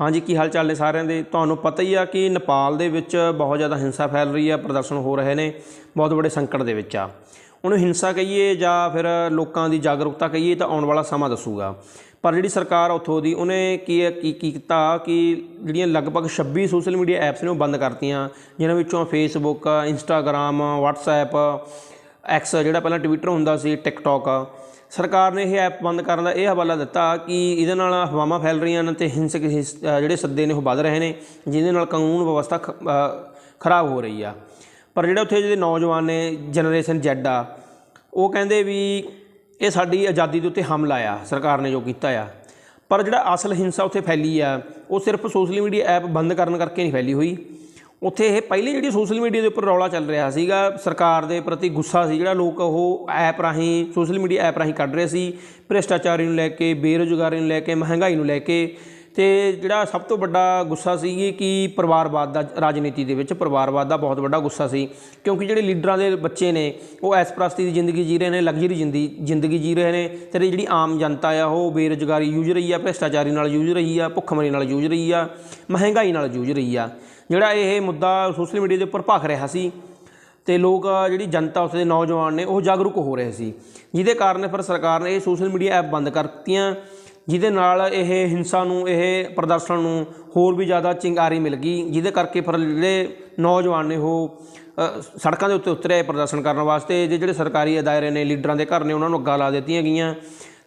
ਹਾਂਜੀ, ਕੀ ਹਾਲ ਚਾਲ ਨੇ ਸਾਰਿਆਂ ਦੇ? ਤੁਹਾਨੂੰ ਪਤਾ ਹੀ ਆ ਕਿ ਨੇਪਾਲ ਦੇ ਵਿੱਚ ਬਹੁਤ ਜ਼ਿਆਦਾ ਹਿੰਸਾ ਫੈਲ ਰਹੀ ਆ, ਪ੍ਰਦਰਸ਼ਨ ਹੋ ਰਹੇ ਨੇ, ਬਹੁਤ ਬੜੇ ਸੰਕਟ ਦੇ ਵਿੱਚ ਆ। ਉਹਨੂੰ ਹਿੰਸਾ ਕਹੀਏ ਜਾਂ ਫਿਰ ਲੋਕਾਂ ਦੀ ਜਾਗਰੂਕਤਾ ਕਹੀਏ ਤਾਂ ਆਉਣ ਵਾਲਾ ਸਮਾਂ ਦੱਸੂਗਾ। ਪਰ ਜਿਹੜੀ ਸਰਕਾਰ ਉੱਥੋਂ ਦੀ, ਉਹਨੇ ਕੀ ਕੀ ਕੀਤਾ ਕਿ ਜਿਹੜੀਆਂ ਲਗਭਗ 26 ਸੋਸ਼ਲ ਮੀਡੀਆ ਐਪਸ ਨੇ ਉਹ ਬੰਦ ਕਰਤੀਆਂ, ਜਿਨ੍ਹਾਂ ਵਿੱਚੋਂ ਫੇਸਬੁੱਕ ਇੰਸਟਾਗ੍ਰਾਮ WhatsApp ਐਕਸ ਜਿਹੜਾ ਪਹਿਲਾਂ ਟਵਿੱਟਰ ਹੁੰਦਾ ਸੀ ਟਿਕਟੌਕ ਸਰਕਾਰ ਨੇ ਇਹ ਐਪ ਬੰਦ ਕਰਨ ਦਾ ਇਹ ਹਵਾਲਾ ਦਿੱਤਾ ਕਿ ਇਹਦੇ ਨਾਲ ਹਵਾਵਾਂ ਫੈਲ ਰਹੀਆਂ ਨੇ ਤੇ ਹਿੰਸਕ ਹਿਸ- ਜਿਹੜੇ ਸੱਦੇ ਨੇ ਉਹ ਵੱਧ ਰਹੇ ਨੇ, ਜਿਹਦੇ ਨਾਲ ਕਾਨੂੰਨ ਵਿਵਸਥਾ ਖ- ਖਰਾਬ ਹੋ ਰਹੀ ਆ। ਪਰ ਜਿਹੜੇ ਉੱਥੇ ਜਿਹੜੇ ਨੌਜਵਾਨ ਨੇ ਜਨਰੇਸ਼ਨ ਜੈਡ ਆ, ਉਹ ਕਹਿੰਦੇ ਵੀ ਇਹ ਸਾਡੀ ਆਜ਼ਾਦੀ ਦੇ ਉੱਤੇ ਹਮਲਾ ਆ, ਸਰਕਾਰ ਨੇ ਜੋ ਕੀਤਾ ਆ। ਪਰ ਜਿਹੜਾ ਅਸਲ ਹਿੰਸਾ ਉੱਥੇ ਫੈਲੀ ਆ, ਉਹ ਸਿਰਫ ਸੋਸ਼ਲ ਮੀਡੀਆ ਐਪ ਬੰਦ ਕਰਨ ਕਰਕੇ ਨਹੀਂ ਫੈਲੀ ਹੋਈ। ਉੱਥੇ ਇਹ ਪਹਿਲੀ ਜਿਹੜੀ ਸੋਸ਼ਲ ਮੀਡੀਆ ਦੇ ਉੱਪਰ ਰੌਲਾ ਚੱਲ ਰਿਹਾ ਸੀਗਾ, ਸਰਕਾਰ ਦੇ ਪ੍ਰਤੀ ਗੁੱਸਾ ਸੀ ਜਿਹੜਾ ਲੋਕ ਉਹ ਐਪ ਰਾਹੀਂ, ਸੋਸ਼ਲ ਮੀਡੀਆ ਐਪ ਰਾਹੀਂ ਕੱਢ ਰਹੇ ਸੀ ਭ੍ਰਿਸ਼ਟਾਚਾਰੀ ਨੂੰ ਲੈ ਕੇ ਬੇਰੁਜ਼ਗਾਰੀ ਨੂੰ ਲੈ ਕੇ, ਮਹਿੰਗਾਈ ਨੂੰ ਲੈ ਕੇ। ਤੇ ਜਿਹੜਾ ਸਭ ਤੋਂ ਵੱਡਾ ਗੁੱਸਾ ਸੀ ਕਿ ਪਰਿਵਾਰਵਾਦ ਦਾ, ਰਾਜਨੀਤੀ ਦੇ ਵਿੱਚ ਪਰਿਵਾਰਵਾਦ ਦਾ ਬਹੁਤ ਵੱਡਾ ਗੁੱਸਾ ਸੀ, ਕਿਉਂਕਿ ਜਿਹੜੇ ਲੀਡਰਾਂ ਦੇ ਬੱਚੇ ਨੇ, ਉਹ ਐਸਪ੍ਰਸਤੀ ਦੀ ਜ਼ਿੰਦਗੀ ਜੀ ਰਹੇ ਨੇ, ਲਗਜ਼ਰੀ ਜ਼ਿੰਦਗੀ ਜ਼ਿੰਦਗੀ ਜੀ ਰਹੇ ਨੇ, ਤੇ ਜਿਹੜੀ ਆਮ ਜਨਤਾ ਆ, ਉਹ ਬੇਰੁਜ਼ਗਾਰੀ ਜੂਝ ਰਹੀ ਆ, ਭ੍ਰਿਸ਼ਟਾਚਾਰੀ ਨਾਲ ਜੂਝ ਰਹੀ ਆ, ਭੁੱਖਮਰੀ ਨਾਲ ਜੂਝ ਰਹੀ ਆ, ਮਹਿੰਗਾਈ ਨਾਲ ਜੂਝ ਰਹੀ ਆ, ਜਿਹੜਾ ਇਹ ਮੁੱਦਾ ਸੋਸ਼ਲ ਮੀਡੀਆ ਦੇ ਉੱਪਰ ਭਖ ਰਿਹਾ ਸੀ, ਤੇ ਲੋਕ ਜਿਹੜੀ ਜਨਤਾ ਉਸ ਦੇ ਨੌਜਵਾਨ ਨੇ, ਉਹ ਜਾਗਰੂਕ ਹੋ ਰਹੇ ਸੀ, ਜਿਹਦੇ ਕਾਰਨ ਫਿਰ ਸਰਕਾਰ ਨੇ ਇਹ ਸੋਸ਼ਲ ਮੀਡੀਆ ਐਪ ਬੰਦ ਕਰਤੀਆਂ ਜਿਹਦੇ ਨਾਲ ਇਹ ਹਿੰਸਾ ਨੂੰ, ਇਹ ਪ੍ਰਦਰਸ਼ਨ ਨੂੰ ਹੋਰ ਵੀ ਜ਼ਿਆਦਾ ਚਿੰਗਾਰੀ ਮਿਲ ਗਈ, ਜਿਹਦੇ ਕਰਕੇ ਫਿਰ ਜਿਹੜੇ ਨੌਜਵਾਨ ਨੇ ਉਹ ਸੜਕਾਂ ਦੇ ਉੱਤੇ ਉਤਰੇ ਪ੍ਰਦਰਸ਼ਨ ਕਰਨ ਵਾਸਤੇ। ਜੇ ਜਿਹੜੇ ਸਰਕਾਰੀ ਅਦਾਰੇ ਨੇ, ਲੀਡਰਾਂ ਦੇ ਘਰ ਨੇ, ਉਹਨਾਂ ਨੂੰ ਅੱਗਾ ਲਾ ਦਿੱਤੀਆਂ ਗਈਆਂ।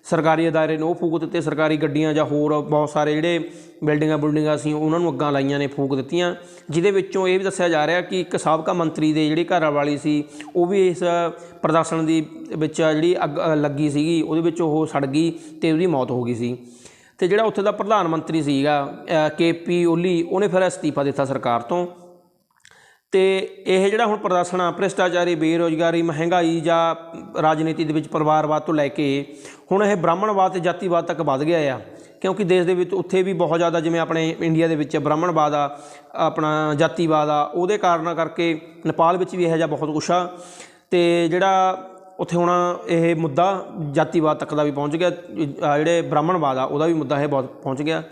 ਸਰਕਾਰੀ ਅਦਾਰੇ ਨੇ ਉਹ ਫੂਕ ਦਿੱਤੇ, ਸਰਕਾਰੀ ਗੱਡੀਆਂ ਜਾਂ ਹੋਰ ਬਹੁਤ ਸਾਰੇ ਜਿਹੜੇ ਬਿਲਡਿੰਗਾਂ ਬੁਲਡਿੰਗਾਂ ਸੀ, ਉਹਨਾਂ ਨੂੰ ਅੱਗਾਂ ਲਾਈਆਂ ਨੇ, ਫੂਕ ਦਿੱਤੀਆਂ। ਜਿਹਦੇ ਵਿੱਚੋਂ ਇਹ ਵੀ ਦੱਸਿਆ ਜਾ ਰਿਹਾ ਕਿ ਇੱਕ ਸਾਬਕਾ ਮੰਤਰੀ ਦੇ ਜਿਹੜੀ ਘਰ ਵਾਲੀ ਸੀ, ਉਹ ਵੀ ਇਸ ਪ੍ਰਦਰਸ਼ਨ ਦੀ ਵਿੱਚ ਜਿਹੜੀ ਅੱਗ ਲੱਗੀ ਸੀਗੀ, ਉਹਦੇ ਵਿੱਚ ਉਹ ਸੜ ਗਈ ਤੇ ਉਹਦੀ ਮੌਤ ਹੋ ਗਈ ਸੀ। ਤੇ ਜਿਹੜਾ ਉੱਥੇ ਦਾ ਪ੍ਰਧਾਨ ਮੰਤਰੀ ਸੀਗਾ ਕੇਪੀ ਓਲੀ, ਉਹਨੇ ਫਿਰ ਅਸਤੀਫਾ ਦਿੱਤਾ ਸਰਕਾਰ ਤੋਂ। ਤੇ ਇਹ ਜਿਹੜਾ ਹੁਣ ਪ੍ਰਦਰਸ਼ਨ ਆ, ਭ੍ਰਿਸ਼ਟਾਚਾਰੀ, ਬੇਰੋਜ਼ਗਾਰੀ, ਮਹਿੰਗਾਈ ਜਾਂ ਰਾਜਨੀਤੀ ਦੇ ਵਿੱਚ ਪਰਿਵਾਰਵਾਦ ਤੋਂ ਲੈ ਕੇ ਹੁਣ ਇਹ ਬ੍ਰਾਹਮਣਵਾਦ ਤੇ ਜਾਤੀਵਾਦ ਤੱਕ ਵੱਧ ਗਿਆ ਆ। ਕਿਉਂਕਿ ਦੇਸ਼ ਦੇ ਵਿੱਚ ਉੱਥੇ ਵੀ ਬਹੁਤ ਜ਼ਿਆਦਾ ਜਿਵੇਂ ਆਪਣੇ ਇੰਡੀਆ ਦੇ ਵਿੱਚ ਬ੍ਰਾਹਮਣਵਾਦ ਆ, ਆਪਣਾ ਜਾਤੀਵਾਦ ਆ, ਉਹਦੇ ਕਾਰਨਾਂ ਕਰਕੇ ਨੇਪਾਲ ਵਿੱਚ ਵੀ ਇਹੋ ਜਿਹਾ ਬਹੁਤ ਕੁਛ ਆ। ਤੇ ਜਿਹੜਾ ਉੱਥੇ ਹੁਣ ਇਹ ਮੁੱਦਾ ਜਾਤੀਵਾਦ ਤੱਕ ਦਾ ਵੀ ਪਹੁੰਚ ਗਿਆ ਜਿਹੜੇ ਬ੍ਰਾਹਮਣਵਾਦ ਆ, ਉਹਦਾ ਵੀ ਮੁੱਦਾ ਇਹ ਬਹੁਤ ਪਹੁੰਚ ਗਿਆ।